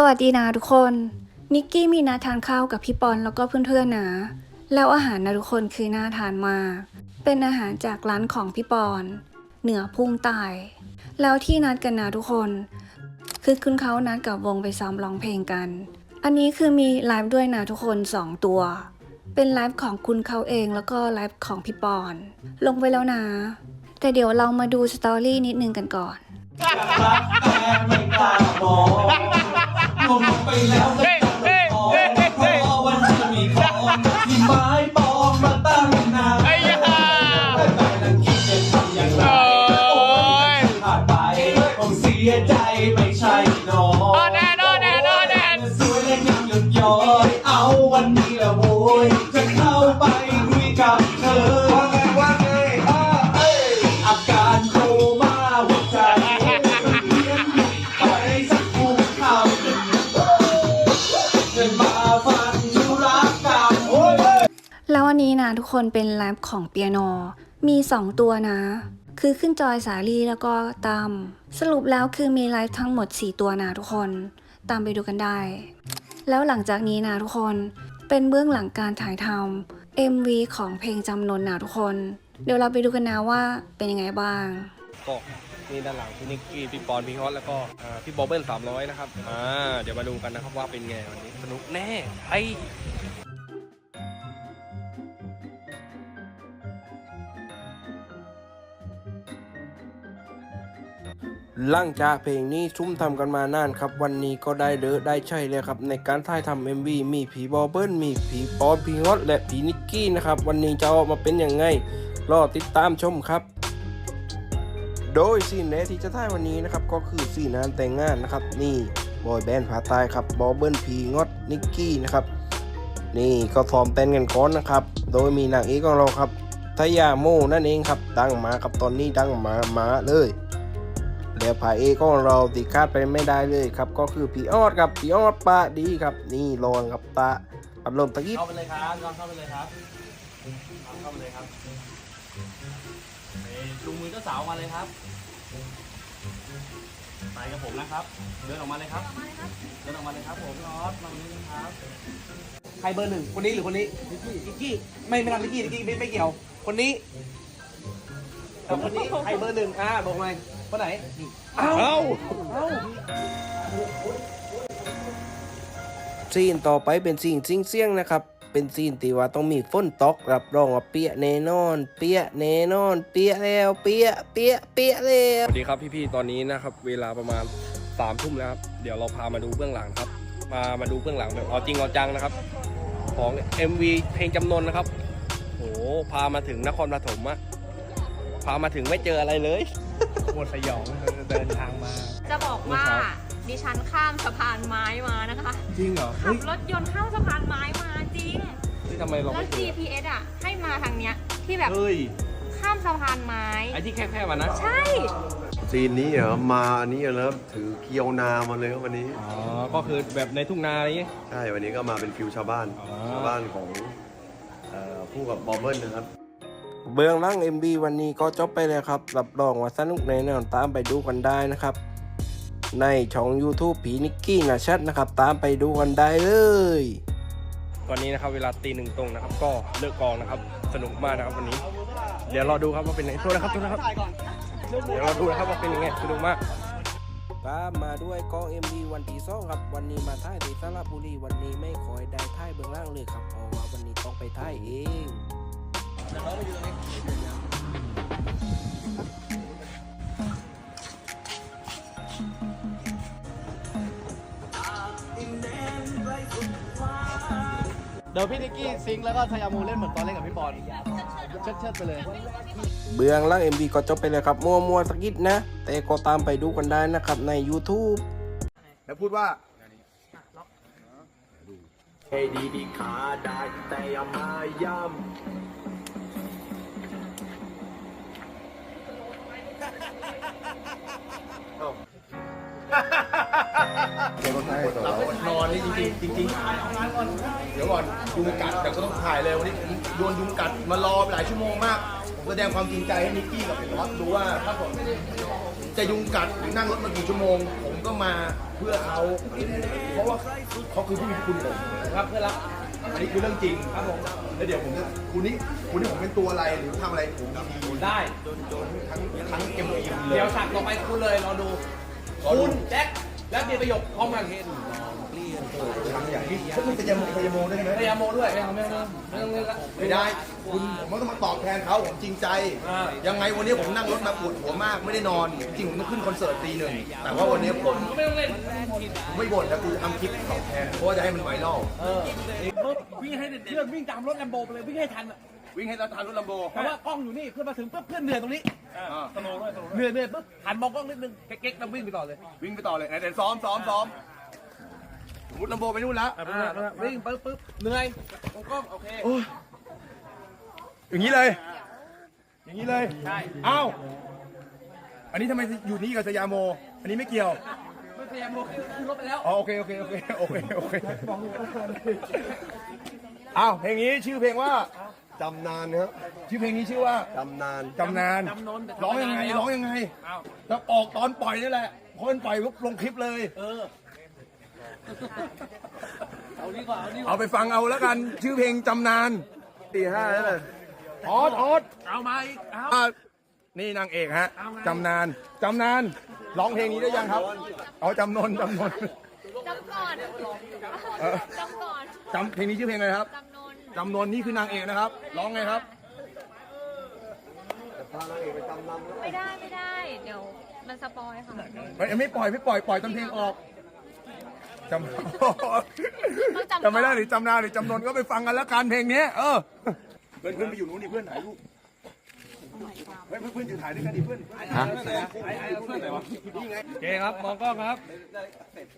สวัสดีนะทุกคน นิกกี้มีนัดทานข้าวกับพี่ปอนแล้วก็เพื่อนๆนะ แล้วอาหารนะทุกคนคือน่าทานมาก เป็นอาหารจากร้านของพี่ปอน เหนือพุ่งตาย แล้วที่นัดกันนะทุกคน คือคุณเขานัดกับวงไปซ้อมร้องเพลงกัน อันนี้คือมีไลฟ์ด้วยนะทุกคน 2 ตัว เป็นไลฟ์ของคุณเขาเองแล้วก็ไลฟ์ของพี่ปอน ลงไปแล้วนะ แต่เดี๋ยวเรามาดูสตอรี่นิดนึงกันก่อน รักแต่ไม่กล้ามองงมลงไปแล้วไม่กล้าลงเพราะวันจะมีของที่ไม้ นะทุกคนเป็นไลฟ์ของเปียโน มี 2 ตัวนะ คือขึ้นจอยสาลีแล้วก็ตาม สรุปแล้วคือมีไลฟ์ทั้งหมด 4 ตัวนะทุกคน ตามไปดูกันได้ แล้วหลังจากนี้นะทุกคน เป็นเบื้องหลังการถ่ายทำ MV ของเพลงจำนนนะทุกคน เดี๋ยวเราไปดูกันนะว่าเป็นยังไงบ้างก็นี่ด้านหลังพี่นิกกี้พี่ปอนพี่ฮอตแล้วก็พี่บอบเบิ้ลสามร้อยนะครับอ่าเดี๋ยวมาดูกันนะครับว่าเป็นไงวันนี้สนุกแน่ไอ หลังจากเพลงนี้ชุ่มทำกันมานานครับ วันนี้ก็ได้เดอได้ใช่เลยครับ ในการถ่ายทำเอ็มวีมีผีบอเบิ้ลมีผีปอนผีฮอตและผีนิกกี้นะครับ วันนี้จะออกมาเป็นยังไง รอติดตามชมครับ โดยซีนแรกที่จะถ่ายวันนี้นะครับ ก็คือซีนงานแต่งงานนะครับ นี่บอยแบนด์ผาตายครับบอเบิ้ลพีงอตนิกกี้นะครับ นี่ก็ซ้อมเต้นกันก่อนนะครับ โดยมีนางเอกของเราครับทยาโมนั่นเองครับ ดังมาครับตอนนี้ดังมามาเลย แล้วพระเอกของเราติคาดไปไม่ได้เลยครับ ก็คือพี่ออดครับพี่ออดปะดีครับ นี่รอนครับตาอัดลมตะกี้เข้าไปเลยครับลองเข้าไปเลยครับลองเข้าไปเลยครับจูงมือเจ้าสาวมาเลยครับไปกับผมนะครับ เดินออกมาเลยครับ เดินออกมาเลยครับผมรอดมาตรงนี้นะครับ ใครเบอร์หนึ่งคนนี้หรือคนนี้นิกกี้ไม่ไม่ทำนิกกี้นิกกี้ไม่ไม่เกี่ยว คนนี้กับคนนี้ใครเบอร์หนึ่งอ่าบอกหน่อย คนไหนนี่เอ้าเอ้าเอ้าซีนต่อไปเป็นซีนซิงเสียงนะครับ เป็นซีนที่ว่าต้องมีฝนตกรับรองว่าเปียแน่นอน เปียแน่นอน เปียแล้วเปียเปียเปียแล้วสวัสดีครับพี่ๆตอนนี้นะครับ เวลาประมาณสามทุ่มแล้วครับเดี๋ยวเราพามาดูเบื้องหลังครับมามาดูเบื้องหลังแบบเอาจริงเอาจังนะครับ ของ MV เพลงจำนนนะครับโหพามาถึงนครปฐมอะพามาถึงไม่เจออะไรเลย ปวดสยองเดินทางมา จะบอกว่าครับดิฉันข้ามสะพานไม้มานะคะจริงเหรอขับรถยนต์ข้ามสะพานไม้มาจริงที่ทำไมเราแล้ว ไม่เจอ GPS อะให้มาทางเนี้ยที่แบบเฮ้ย ข้ามสะพานไม้ ไอ้ที่แคบๆอะนะ ใช่ ซีนนี้เหรอ มาอันนี้เหรอถือเกียวนามาเลยครับวันนี้ อ๋อ ก็คือแบบในทุ่งนาอะไรอย่างเงี้ย ใช่ วันนี้ก็มาเป็นฟิวชาวบ้าน อ๋อ ชาวบ้านของเอ่อผู้กับบอมเบิลนะครับ เบื้องหล่าง MB วันนี้ก็จบไปแล้วครับ รับรองว่าสนุกแน่นอนตามไปดูกันได้นะครับ ในช่อง YouTube ผีนิกกี้นะชัดนะครับ ตามไปดูกันได้เลยวันนี้นะครับเวลาตีหนึ่งตรงนะครับ ก็เลิกกองนะครับ สนุกมากนะครับวันนี้ เดี๋ยวรอดูครับว่าเป็นยังไงโทษนะครับโทษนะครับ เดี๋ยวรอดูนะครับว่าเป็นยังไงสนุกมากตามมาด้วยกอง MB วันที่สองครับ วันนี้มาท่ายที่สระบุรีวันนี้ไม่คอยได้ท่ายเบื้องล่างเลยครับเพราะว่าวันนี้ต้องไปท่ายเอง เดี๋ยวพี่นิกกี้ซิงค์แล้วก็ทายามูเล่นเหมือนตอนเล่นกับพี่บอลเชิดเชิดๆไปเลย เบื้องหล่าง MV ก็จบไปเลยครับ มัวมัวๆสักนิดนะ แต่ก็ตามไปดูกันได้นะครับใน YouTube แล้วพูดว่า ให้ดีดีขาได้แต่อย่ามาย่ นอนนี่จริงจริงเดี๋ยวก่อนยุงกัดแต่ก็ต้องถ่ายเลยวันนี้ผมโดนยุงกัดมารอหลายชั่วโมงมาก ผมแสดงความจริงใจให้นิกกี้กับไอ้น็อตดูว่าถ้าผมจะยุงกัดหรือนั่งรถมากี่ชั่วโมง ผมก็มาเพื่อเขาเพราะว่าเขาคือผู้มีคุณผมครับเพื่อรัก อันนี้คือเรื่องจริงครับผมแล้วเดี๋ยวผมจะคุณนี่คุณนี่ผมเป็นตัวอะไรหรือทำอะไรผมดีได้ทั้งทั้งเอ็มวีเลเดี๋ยยวฉากต่อไปคุณเลยรอดูรอดูคุณแจ็คและเบียร์ประโยคพร้อมกันเห็น ทำอย่างนี้ฉันไม่จะยโมจะยโมได้ไหมพยายามโมด้วยไม่เอาไม่เอาไม่ต้องเล่นละ ไม่ได้ คุณผมต้องมาตอบแทนเขาผมจริงใจ อ่า ยังไงวันนี้ผมนั่งรถมาปวดหัวมากไม่ได้นอน จริงผมต้องขึ้นคอนเสิร์ตตีหนึ่งแต่ว่าวันนี้ผมไม่ต้องเล่นผมไม่บ่นแล้วกูจะทำคลิปตอบแทนเพราะว่าจะให้มันไวรัลเออปุ๊บวิ่งให้เพื่อนวิ่งตามรถแลมโบไปเลยวิ่งให้ทันอะวิ่งให้เราทานรถลัมโบเพราะว่ากล้องอยู่นี่เพื่อนมาถึงปุ๊บเพื่อนเหนื่อยตรงนี้เหนื่อยเหนื่อยปุ๊บหันมองกล้องนิดนึงเก๊กๆแล้ววิ่งไปต่อเลย วิ่งไปต่อเลยไหนเดี๋ยวซ้อมซ้อมซ้อมส มมติลัมโบไปนู่นแล้วอ่าวิ่งปุ๊บปุ๊บเหนื่อยมองกล้องโอเค อย่างนี้เลย อย่างนี้เลยใช่อ้าวอันนี้ทำไมอยู่นี่กับสยามโม อันนี้ไม่เกี่ยว ไม่พยายามโมขึ้นขึ้นรถไปแล้ว อ๋อโอเคโอเคโอเคโอเคโอเคอ้าวเพลงนี้ชื่อเพลงว่า จำนานครับชื่อเพลงนี้ชื่อว่าจำนาน จำนานจำนนแต่ร้องยังไงจำนานแล้ว ร้องยังไงอ้าวแล้วออกตอนปล่อยนี่แหละพอมันปล่อยปุ๊บลงคลิปเลย เออ เอาดีกว่าเอาดีกว่าเอาไปฟังเอาแล้วกัน ชื่อเพลงจำนานตีห้าแล้วเลยออสออสเอามาอีกเอา อะนี่นางเอกฮะจำนานจำนานร้องเพลงนี้ได้ยังครับเอาจำนนจำนนจำก่อนเออจำก่อนจำเพลงนี้ชื่อเพลงอะไรครับจำนนจำนนนี่คือนางเอกนะครับร้องไงครับ ไม่ได้ไม่ได้ เดี๋ยวมันสปอยค่ะเฮ้ยไม่ปล่อยไม่ปล่อยปล่อยตอนเพลงออก จำต้องจำจำไม่ได้หรือจำนานหรือจำนนก็ไปฟังกันแล้วกันเพลงนี้เออเพื่อนเพื่อนไปอยู่นู้นดิเพื่อนถ่ายรูปเฮ้ยเพื่อนเพื่อนอยู่ถ่ายด้วยกันดิเพื่อนฮะโอเคครับมองกล้องครับ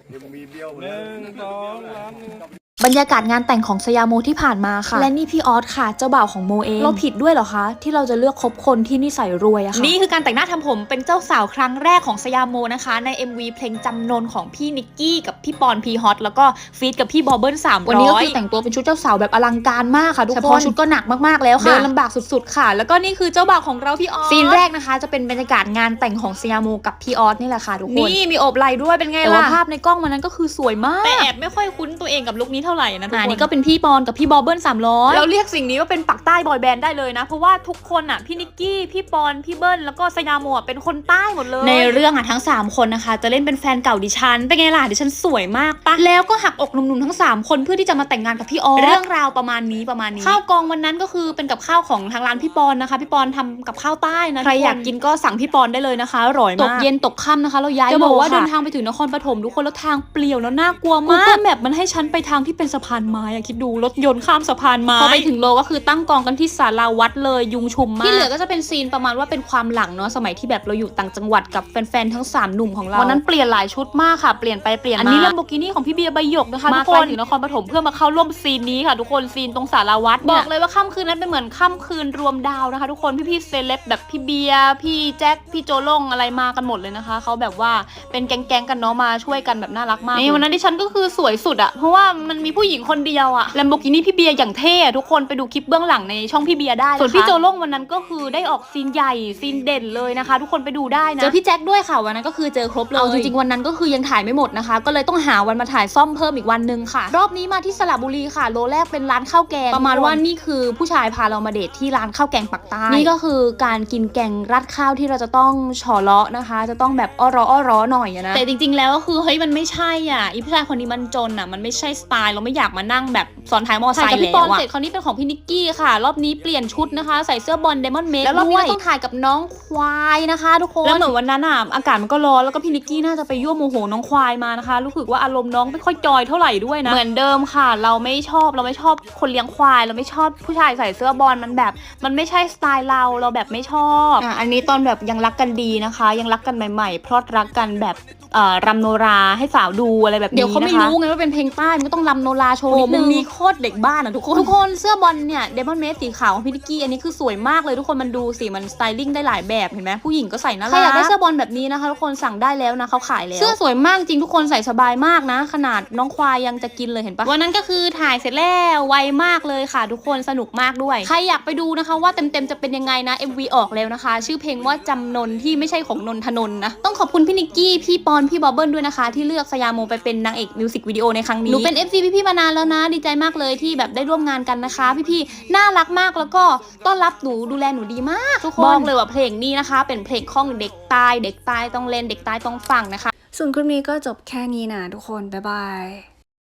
เดี๋ยวมีเบี้ยวหนึ่งสองสาม บรรยากาศงานแต่งของสยามโมที่ผ่านมาค่ะ และนี่พี่ออสค่ะเจ้าบ่าวของโมเองเราผิดด้วยเหรอคะ ที่เราจะเลือกคบคนที่นิสัยรวยอะค่ะนี่คือการแต่งหน้าทำผมเป็นเจ้าสาวครั้งแรกของสยามโมนะคะ ใน MV เพลงจำนนของพี่นิกกี้กับพี่ปอนพีฮอตแล้วก็ฟีดกับพี่บอเบิลสามวันนี้ก็คือแต่งตัวเป็นชุดเจ้าสาวแบบอลังการมากค่ะทุกคนเฉพาะชุดก็หนักมากๆแล้วค่ะเดินลำบากสุดๆค่ะ แล้วก็นี่คือเจ้าบ่าวของเราพี่ออสซีนแรกนะคะ จะเป็นบรรยากาศงานแต่งของสยามโมกับพี่ออสนี่แหละค่ะทุกคนนี่มีโอบไหลด้วยเป็นไงล่ะแต่ว่าภาพในกล้องวันนั้นก็คือสวยมากแต่แอบไม่ค่อยคุ้นตัวเองกับลุคนี้เท่าไหร่นะทุกคนนี่ก็เป็นพี่ปอนกับพี่บอเบิลสามร้อยเราเรียกสิ่งนี้ว่าเป็นปักใต้บอยแบนด์ได้เลยนะ เพราะว่าทุกคนอะพี่นิกกี้พี่ปอนพี่เบิลแล้วก็สยามโมอะเป็นคนใต้หมดเลย ในเรื่องอะทั้ง 3 คนนะคะ จะเล่นเป็นแฟนเก่าดิฉันเป็นไงล่ะดิฉันสวยมากปะแล้วก็หักอกหนุ่มๆทั้ง 3 คนเพื่อที่จะมาแต่งงานกับพี่ออสเรื่องราวประมาณนี้ประมาณนี้ข้าวกองวันนั้นก็คือเป็นกับข้าวของทางร้านพี่ปอนนะคะ พี่ปอนทำกับข้าวใต้นะใครอยากกินก็สั่งพี่ปอนได้เลยนะคะอร่อยมากตกเย็นตกค่ำนะคะ เราย้ายจะบอกว่าเดินทางไปถึงนครปฐมทุกคนแล้วทางเปลี่ยวแล้วน่ากลัวมาก Google Map มันให้ฉันไปทางที่เป็นสะพานไม้อะคิดดูรถยนต์ข้ามสะพานไม้พอไปถึงโลก็คือตั้งกองกันที่ศาลาวัดเลยยุงชุมมากที่เหลือก็จะเป็นซีนประมาณว่าเป็นความหลังเนาะสมัยที่แบบเราอยู่ต่างจังหวัดกับแฟนๆทั้งสามหนุ่มของเราวันนั้นเปลี่ยนหลายชุดมากค่ะเปลี่ยนไปเปลี่ยนมาอันนี้ Lamborghini ของพี่เบียร์ใบหยกนะคะทุกคนถึงนครปฐมเพื่อมาเข้าร่วมซีนนี้ค่ะ ทุกคนซีนตรงศาลาวัดบอกเลยว่าค่ำคืนนั้นเป็นเหมือนค่ำคืนรวมดาวนะคะ ทุกคนพี่ๆเซเลบแบบพี่เบียร์พี่แจ็คพี่โจลงอะไรมากันหมดเลยนะคะเขาแบบว่าเป็นแก๊งๆกันเนาะมาช่วยกันแบบน่ารักมากนี่วันนั้นดิฉันก็คือสวยสุดอะเพราะว่ามันมีผู้หญิงคนเดียวอะ Lamborghini พี่เบียร์อย่างเท่อะทุกคนไปดูคลิปเบื้องหลังในช่องพี่เบียร์ได้ส่วนพี่โจลงวันนั้นก็คือได้ออกซีนใหญ่ซีนเด่นเลยนะคะ ทุกคนไปดูได้นะเจอพี่แจ็คด้วยค่ะวันนั้นก็คือเจอครบเลยเอาจริงๆวันนั้นก็คือยังถ่ายไม่หมดนะคะ ก็เลยต้องหาวันมาถ่ายซ่อมเพิ่มอีกวันหนึงค่ะ รอบนี้มาที่สระบุรีค่ะ โลแรกเป็นร้านข้าวแกงประมาณว่านี่คือผู้ชายพาเรามาเดทที่ร้านข้าวแกงปักใต้นี่ก็คือการกินแกงรัดข้าวที่เราจะต้องฉอเลาะนะคะ จะต้องแบบอ้อร้ออ้อร้อหน่อยอะนะแต่จริง ๆ แล้วก็คือเฮ้ยมันไม่ใช่อะอีผู้ชายคนนี้มันจนอะมันไม่ใช่สไตล์เราไม่อยากมานั่งแบบซ้อนท้ายมอไซค์แล้วอะเสร็จคราวนี้เป็นของพี่นิกกี้ค่ะ รอบนี้เปลี่ยนชุดนะคะ ใส่เสื้อบอลเดมอนเมดแล้วรอบนี้ก็ต้องถ่ายกับน้องควายนะคะทุกคนแล้วเหมือนวันนั้นอะอากาศมันก็ร้อนแล้วก็พี่นิกกี้น่าจะไปยั่วโมโหน้องควายมานะคะรู้สึกว่าอารมณ์น้องไม่ค่อยจอยเท่าไหร่ด้วยนะเหมือนเดิมค่ะ เราไม่ชอบเราไม่ชอบคนเลี้ยงควาย เราไม่ชอบผู้ชายใส่เสื้อบอลมันแบบ มันไม่ใช่สไตล์เราเราแบบไม่ชอบอะอันนี้ตอนแบบยังรักกันดีนะคะ ยังรักกันใหม่ๆ เพราะรักกันแบบเอ่อรำโนราให้สาวดูอะไรแบบนี้เดี๋ยวเขาไม่รู้ไงว่าเป็นเพลงใต้มันก็ต้องรำโนลาโชว์นิดนึงมีโคตรเด็กบ้านอะทุกคน ทุกคนเสื้อบอลเนี่ยเดมอนเมสสีขาวของพี่นิกกี้อันนี้คือสวยมากเลยทุกคนมันดูสิมันสไตลิ่งได้หลายแบบเห็นไหมผู้หญิงก็ใส่น่ารักใครอยากได้เสื้อบอลแบบนี้นะคะทุกคนสั่งได้แล้วนะเขาขายแล้วเสื้อสวยมากจริงทุกคนใส่สบายมากนะ ขนาดน้องควายยังจะกินเลยเห็นปะวันนั้นก็คือถ่ายเสร็จแล้วไวมากเลยค่ะ ทุกคนสนุกมากด้วย ใครอยากไปดูนะคะว่าเต็มๆจะเป็นยังไงนะ MV ออกแล้วนะคะ ชื่อเพลงว่าจำนนที่ไม่ใช่ของนนทนนท์นะต้องขอบคุณพี่นิกกี้พี่ปอนพี่บอบเบิ้ลด้วยนะคะ ที่เลือกสยามโมไปเป็นนางเอกมิวสิกวิดีโอในครั้งนี้หนูเป็น FC พี่ๆมานานแล้วนะ ดีใจมากเลยที่แบบได้ร่วมงานกันนะคะ พี่ๆน่ารักมากแล้วก็ต้อนรับหนูดูแลหนูดีมากทุกคนบอกเลยว่าเพลงนี้นะคะ เป็นเพลงของเด็กใตายเด็กใตายต้องเล่นเด็กใตายต้องฟังนะคะ ส่วนคลิปนี้ก็จบแค่นี้นะทุกคนบ๊ายบาย